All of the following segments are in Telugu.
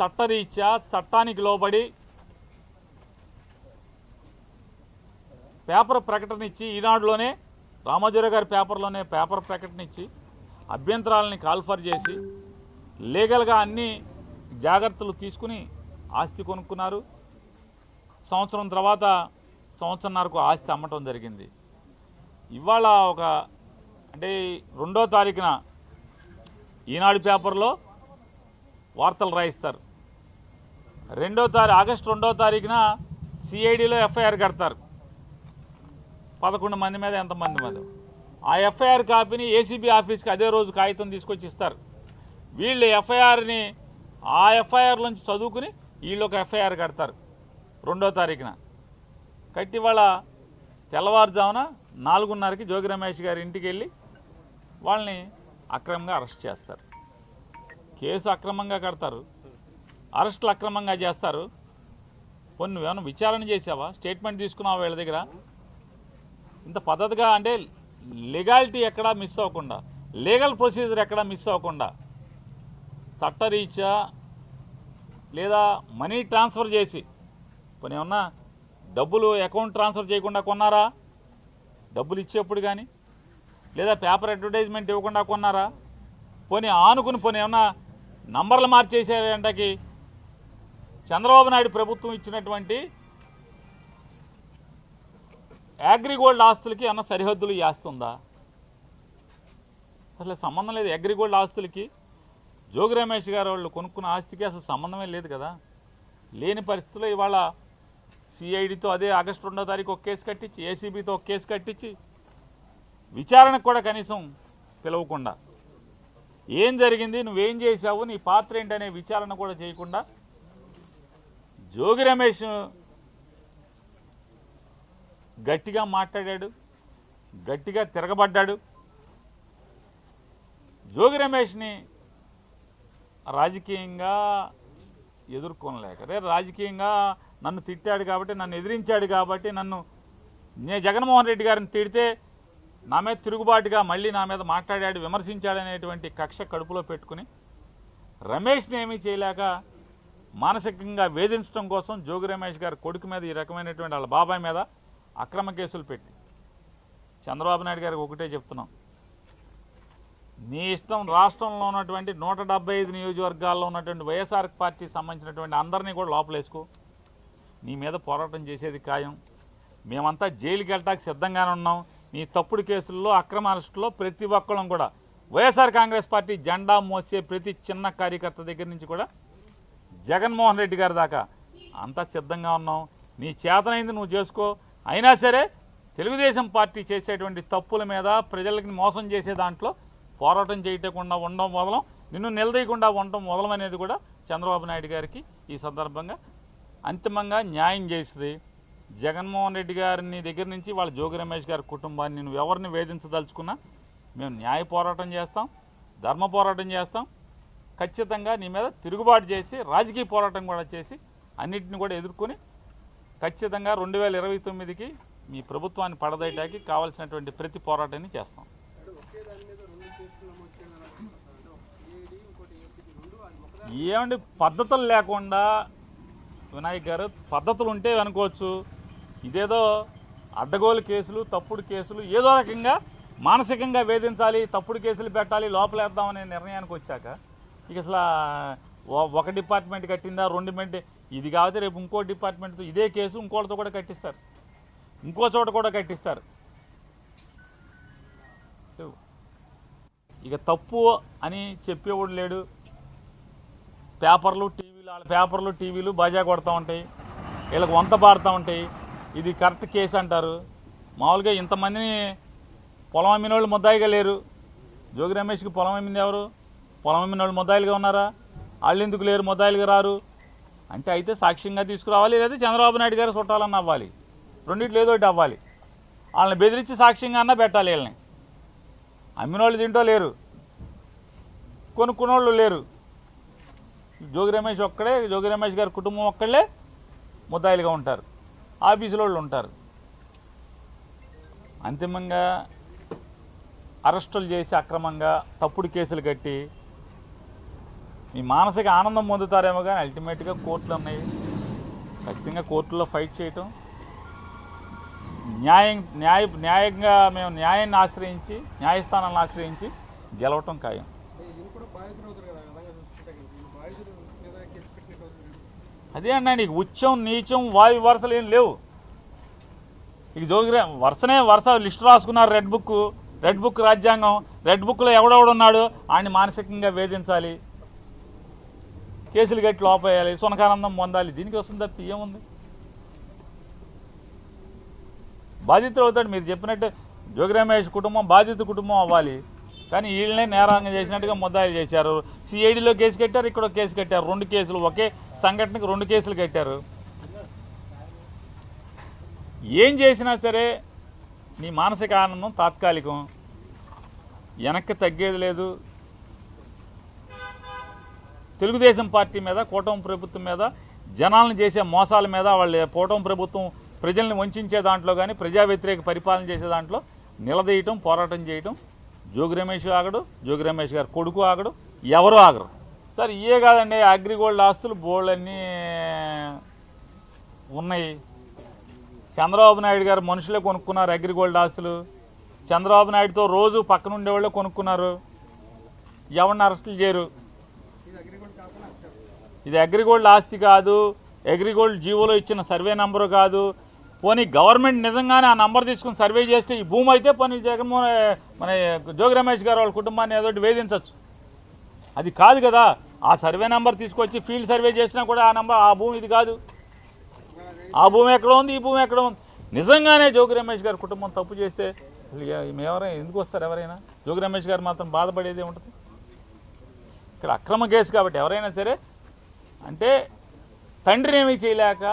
చట్టరీత్యా చట్టానికి లోబడి పేపర్ ప్రకటన ఇచ్చి ఈనాడులోనే రామాజీరావు గారి పేపర్లోనే పేపర్ ప్రకటన ఇచ్చి అభ్యంతరాలని కాల్ఫర్ చేసి లీగల్గా అన్ని జాగ్రత్తలు తీసుకుని ఆస్తి కొనుక్కున్నారు. సంవత్సరం తర్వాత సంవత్సరంన్నరకు ఆస్తి అమ్మటం జరిగింది. ఇవాళ ఒక అంటే రెండో తారీఖున ఈనాడు పేపర్లో వార్తలు రాయిస్తారు. రెండో తారీఖు ఆగస్టు రెండో తారీఖున సిఐడిలో ఎఫ్ఐఆర్ కడతారు. పదకొండు మంది మీద ఎంతమంది మీద ఆ ఎఫ్ఐఆర్ కాపీని ఏసీబీ ఆఫీస్కి అదే రోజు కాగితం తీసుకొచ్చి ఇస్తారు. వీళ్ళు ఎఫ్ఐఆర్ని ఆ ఎఫ్ఐఆర్ నుంచి చదువుకుని వీళ్ళు ఒక ఎఫ్ఐఆర్ కడతారు రెండో తారీఖున. కట్టి వాళ్ళ తెల్లవారుజామున నాలుగున్నరకి జోగి రమేష్ గారి ఇంటికి వెళ్ళి వాళ్ళని అక్రమంగా అరెస్ట్ చేస్తారు. కేసు అక్రమంగా కడతారు. అరెస్టులు అక్రమంగా చేస్తారు. కొన్ని నువ్వేమైనా విచారణ చేసావా? స్టేట్మెంట్ తీసుకున్నావా వీళ్ళ దగ్గర? ఇంత పద్ధతిగా అంటే లీగాలిటీ ఎక్కడా మిస్ అవ్వకుండా లీగల్ ప్రొసీజర్ ఎక్కడా మిస్ అవ్వకుండా చట్టరీత్యా లేదా మనీ ట్రాన్స్ఫర్ చేసి కొన్ని ఏమన్నా డబ్బులు అకౌంట్ ట్రాన్స్ఫర్ చేయకుండా కొన్నారా? డబ్బులు ఇచ్చేప్పుడు కానీ లేదా పేపర్ అడ్వర్టైజ్మెంట్ ఇవ్వకుండా కొన్నారా? పోనీ ఆనుకుని పోనీ ఏమన్నా నంబర్లు మార్చేసారంటకి చంద్రబాబు నాయుడు ప్రభుత్వం ఇచ్చినటువంటి అగ్రిగోల్డ్ ఆస్తులకి ఏమన్నా సరిహద్దులు చేస్తుందా అసలు సంబంధం లేదు అగ్రిగోల్డ్ ఆస్తులకి. జోగి రమేష్ గారు వాళ్ళు కొనుక్కున్న ఆస్తికి అసలు సంబంధమే లేదు కదా. లేని పరిస్థితుల్లో ఇవాళ సిఐడితో అదే ఆగస్టు రెండో తారీఖు ఒక కేసు కట్టించి ఏసీబీతో ఒక కేసు కట్టించి విచారణకు కూడా కనీసం పిలవకుండా. ఏం జరిగింది? నువ్వేం చేశావు? నీ పాత్ర ఏంటనే విచారణ కూడా చేయకుండా జోగి రమేష్ గట్టిగా మాట్లాడాడు గట్టిగా తిరగబడ్డాడు. జోగి రమేష్ని రాజకీయంగా ఎదుర్కొనలేక రే రాజకీయంగా నన్ను తిట్టాడు కాబట్టి నన్ను ఎదిరించాడు కాబట్టి నన్ను నేను జగన్మోహన్ రెడ్డి గారిని తిడితే నా మీద తిరుగుబాటుగా మళ్ళీ నా మీద మాట్లాడాడు విమర్శించాడనేటువంటి కక్ష కడుపులో పెట్టుకుని రమేష్ని ఏమీ చేయలేక మానసికంగా వేధించడం కోసం జోగి రమేష్ గారి కొడుకు మీద ఈ రకమైనటువంటి వాళ్ళ బాబాయ్ మీద అక్రమ కేసులు పెట్టి. చంద్రబాబు నాయుడు గారికి ఒకటే చెప్తున్నాం. నీ ఇష్టం రాష్ట్రంలో ఉన్నటువంటి నూట డెబ్బై ఐదు నియోజకవర్గాల్లో ఉన్నటువంటి వైఎస్ఆర్ పార్టీకి సంబంధించినటువంటి అందరినీ కూడా లోపలేసుకో. నీ మీద పోరాటం చేసేది ఖాయం. మేమంతా జైలుకి వెళ్ళటానికి సిద్ధంగానే ఉన్నాం. నీ తప్పుడు కేసుల్లో అక్రమ అరెస్టులో ప్రతి ఒక్కళ్ళం కూడా. వైఎస్ఆర్ కాంగ్రెస్ పార్టీ జెండా మోసే ప్రతి చిన్న కార్యకర్త దగ్గర నుంచి కూడా జగన్మోహన్ రెడ్డి గారి దాకా. అంతా సిద్ధంగా ఉన్నాం. నీ చేతనైంది నువ్వు చేసుకో. అయినా సరే తెలుగుదేశం పార్టీ చేసేటువంటి తప్పుల మీద ప్రజలకి మోసం చేసే దాంట్లో పోరాటం చేయకుండా ఉండడం మొదలం నిన్ను నిలదీయకుండా ఉండటం మొదలం అనేది కూడా చంద్రబాబు నాయుడు గారికి ఈ సందర్భంగా అంతిమంగా న్యాయం చేసింది. జగన్మోహన్ రెడ్డి గారిని దగ్గర నుంచి వాళ్ళ జోగి రమేష్ గారి కుటుంబాన్ని నువ్వు ఎవరిని వేధించదలుచుకున్నా మేము న్యాయ పోరాటం చేస్తాం ధర్మ పోరాటం చేస్తాం ఖచ్చితంగా నీ మీద తిరుగుబాటు చేసి రాజకీయ పోరాటం కూడా చేసి అన్నిటిని కూడా ఎదుర్కొని ఖచ్చితంగా రెండు వేల ఇరవై తొమ్మిదికి మీ ప్రభుత్వాన్ని పడదయటానికి కావాల్సినటువంటి ప్రతి పోరాటాన్ని చేస్తాం. ఏమండి పద్ధతులు లేకుండా వినాయక్ గారు పద్ధతులు ఉంటే అనుకోవచ్చు. ఇదేదో అడ్డగోలు కేసులు తప్పుడు కేసులు ఏదో రకంగా మానసికంగా వేధించాలి తప్పుడు కేసులు పెట్టాలి లోపలేద్దామనే నిర్ణయానికి వచ్చాక ఇక అసలు ఒక డిపార్ట్మెంట్ కట్టిందా రెండు మెంట్ ఇది కాకపోతే రేపు ఇంకో డిపార్ట్మెంట్తో ఇదే కేసు ఇంకోటితో కూడా కట్టిస్తారు. ఇంకో చోట కూడా కట్టిస్తారు. ఇక తప్పు అని చెప్పేవాడు లేడు. పేపర్లు టీవీలు వాళ్ళ పేపర్లు టీవీలు బాజా కొడతా ఉంటాయి. వీళ్ళకి వంత పారుతూ ఉంటాయి. ఇది కరెక్ట్ కేసు అంటారు. మామూలుగా ఇంతమందిని పొలం అమ్మిన వాళ్ళు ముద్దాయిగా లేరు. జోగి రమేష్కి పొలం అమ్మింది ఎవరు? పొలం అమ్మిన వాళ్ళు మొదాయిలుగా ఉన్నారా? వాళ్ళు ఎందుకు లేరు? మొదాయిలుగా రారు? అంటే అయితే సాక్ష్యంగా తీసుకురావాలి లేదా చంద్రబాబు నాయుడు గారు చుట్టాలన్న అవ్వాలి. రెండిట్లు ఏదో ఒకటి అవ్వాలి. వాళ్ళని బెదిరించి సాక్ష్యంగా అన్నా పెట్టాలి వీళ్ళని. అమ్మిన వాళ్ళు తింటో లేరు. కొనుక్కున్నోళ్ళు లేరు. జోగి రమేష్ ఒక్కడే జోగి రమేష్ గారి కుటుంబం ఒక్కళ్ళే ముద్దాయిలుగా ఉంటారు. ఆఫీసులో వాళ్ళు ఉంటారు. అంతిమంగా అరెస్టులు చేసి అక్రమంగా తప్పుడు కేసులు కట్టి మీ మానసిక ఆనందం పొందుతారేమో కానీ అల్టిమేట్గా కోర్టులు ఉన్నాయి. ఖచ్చితంగా కోర్టులో ఫైట్ చేయటం. న్యాయం న్యాయ న్యాయంగా మేము న్యాయాన్ని ఆశ్రయించి న్యాయస్థానాలను ఆశ్రయించి గెలవటం ఖాయం. అదే అన్నా నీకు ఉచ్చం నీచం వాయు వరుసలు ఏం లేవు. ఇక జోగిరా వరుసనే వరుస లిస్ట్ రాసుకున్నారు రెడ్ బుక్ రెడ్ బుక్ రాజ్యాంగం రెడ్ బుక్లో ఎవడెవడున్నాడు ఆయన్ని మానసికంగా వేధించాలి. కేసులు కట్టి లోపేయాలి సునకానందం పొందాలి. దీనికి వస్తుంది తప్పితే ఏముంది? బాధితులు అవుతాడు. మీరు చెప్పినట్టు జోగిరమేష్ కుటుంబం బాధిత కుటుంబం అవ్వాలి. కానీ వీళ్ళనే నేరాంగం చేసినట్టుగా ముద్దాయిలు చేశారు. సిఐడిలో కేసు కట్టారు ఇక్కడ కేసు కట్టారు. రెండు కేసులు ఒకే సంఘటనకు రెండు కేసులు కట్టారు. ఏం చేసినా సరే నీ మానసిక ఆనందం తాత్కాలికం. వెనక్కి తగ్గేది లేదు. తెలుగుదేశం పార్టీ మీద కూటమి ప్రభుత్వం మీద జనాలను చేసే మోసాల మీద వాళ్ళ కూటమి ప్రభుత్వం ప్రజల్ని వంచే దాంట్లో కానీ ప్రజా వ్యతిరేక పరిపాలన చేసే దాంట్లో నిలదీయటం పోరాటం చేయటం జోగి రమేష్ ఆగడు జోగి రమేష్ గారు కొడుకు ఆగడు ఎవరు ఆగరు. సార్ ఇయే కాదండి అగ్రిగోల్డ్ ఆస్తులు బోళ్ళన్నీ ఉన్నాయి. చంద్రబాబు నాయుడు గారు మనుషులే కొనుక్కున్నారు అగ్రిగోల్డ్ ఆస్తులు. చంద్రబాబు నాయుడుతో రోజు పక్కన ఉండేవాళ్ళే కొనుక్కున్నారు. ఎవరిని అరెస్టులు చేయరు ఇది అగ్రిగోల్డ్ కాకుండా అక్కడ ఇది అగ్రిగోల్డ్ ఆస్తి కాదు అగ్రిగోల్డ్ జీవోలో ఇచ్చిన సర్వే నంబరు కాదు. పోనీ గవర్నమెంట్ నిజంగానే ఆ నంబర్ తీసుకుని సర్వే చేస్తే ఈ భూమి అయితే పోనీ జగన్మోహన్ మన జోగి రమేష్ గారు వాళ్ళ కుటుంబాన్ని ఏదో వేధించవచ్చు అది కాదు కదా ఆ సర్వే నెంబర్ తీసుకొచ్చి ఫీల్డ్ సర్వే చేసినా కూడా ఆ నెంబర్ ఆ భూమి ఇది కాదు. ఆ భూమి ఎక్కడ ఉంది ఈ భూమి ఎక్కడ ఉంది? నిజంగానే జోగి రమేష్ గారి కుటుంబం తప్పు చేస్తే అసలు ఎవరైనా ఎందుకు వస్తారు ఎవరైనా? జోగి రమేష్ గారు మాత్రం బాధపడేదే ఉంటుంది. ఇక్కడ అక్రమ కేసు కాబట్టి ఎవరైనా సరే అంటే తండ్రిని ఏమీ చేయలేక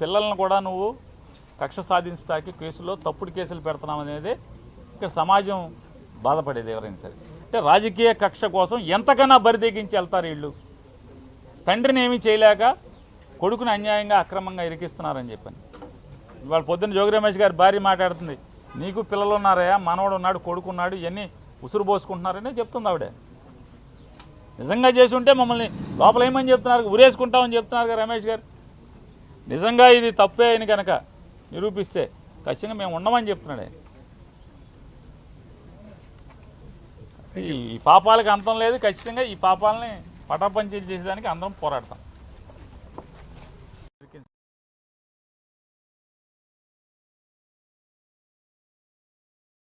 పిల్లలను కూడా నువ్వు కక్ష సాధించడానికి కేసులో తప్పుడు కేసులు పెడుతున్నాం అనేది ఇక్కడ సమాజం బాధపడేది ఎవరైనా సరే. అంటే రాజకీయ కక్ష కోసం ఎంతకన్నా బరిదెగించి వెళ్తారు వీళ్ళు? తండ్రిని ఏమీ చేయలేక కొడుకుని అన్యాయంగా అక్రమంగా ఇరికిస్తున్నారని చెప్పని. ఇవాళ పొద్దున్న జోగి రమేష్ గారి భార్య మాట్లాడుతుంది నీకు పిల్లలు ఉన్నారయ్యా మనవడు ఉన్నాడు కొడుకున్నాడు ఇవన్నీ ఉసురు పోసుకుంటున్నారనే చెప్తుంది ఆవిడ. నిజంగా చేసి ఉంటే మమ్మల్ని లోపల ఏమని చెప్తున్నారు? ఉరేసుకుంటామని చెప్తున్నారు కదా రమేష్ గారు. నిజంగా ఇది తప్పే అని కనుక నిరూపిస్తే ఖచ్చితంగా మేము ఉండమని చెప్తున్నాడు ఆయన. ఈ ఈ పాపాలకు అంతం లేదు ఖచ్చితంగా ఈ పాపాలని పటాపంచీలు చేసేదానికి అందరం పోరాడతాం.